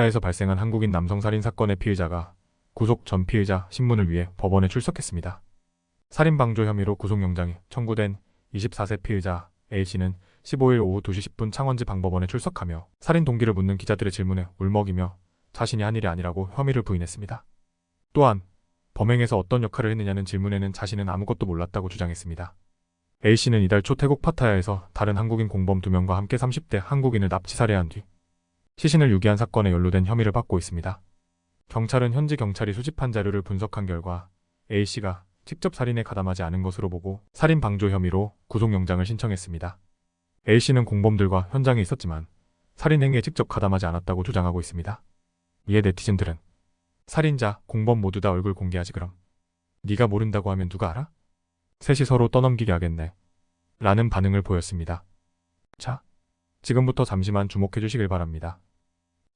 파타야에서 발생한 한국인 남성 살인 사건의 피의자가 구속 전 피의자 신문을 위해 법원에 출석했습니다. 살인 방조 혐의로 구속영장이 청구된 24세 피의자 A씨는 15일 오후 2시 10분 창원지 방법원에 출석하며 살인 동기를 묻는 기자들의 질문에 울먹이며 자신이 한 일이 아니라고 혐의를 부인했습니다. 또한 범행에서 어떤 역할을 했느냐는 질문에는 자신은 아무것도 몰랐다고 주장했습니다. A씨는 이달 초 태국 파타야에서 다른 한국인 공범 2명과 함께 30대 한국인을 납치 살해한 뒤 시신을 유기한 사건에 연루된 혐의를 받고 있습니다. 경찰은 현지 경찰이 수집한 자료를 분석한 결과 A씨가 직접 살인에 가담하지 않은 것으로 보고 살인 방조 혐의로 구속영장을 신청했습니다. A씨는 공범들과 현장에 있었지만 살인 행위에 직접 가담하지 않았다고 주장하고 있습니다. 이에 네티즌들은 살인자, 공범 모두 다 얼굴 공개하지 그럼. 네가 모른다고 하면 누가 알아? 셋이 서로 떠넘기게 하겠네. 라는 반응을 보였습니다. 자, 지금부터 잠시만 주목해 주시길 바랍니다.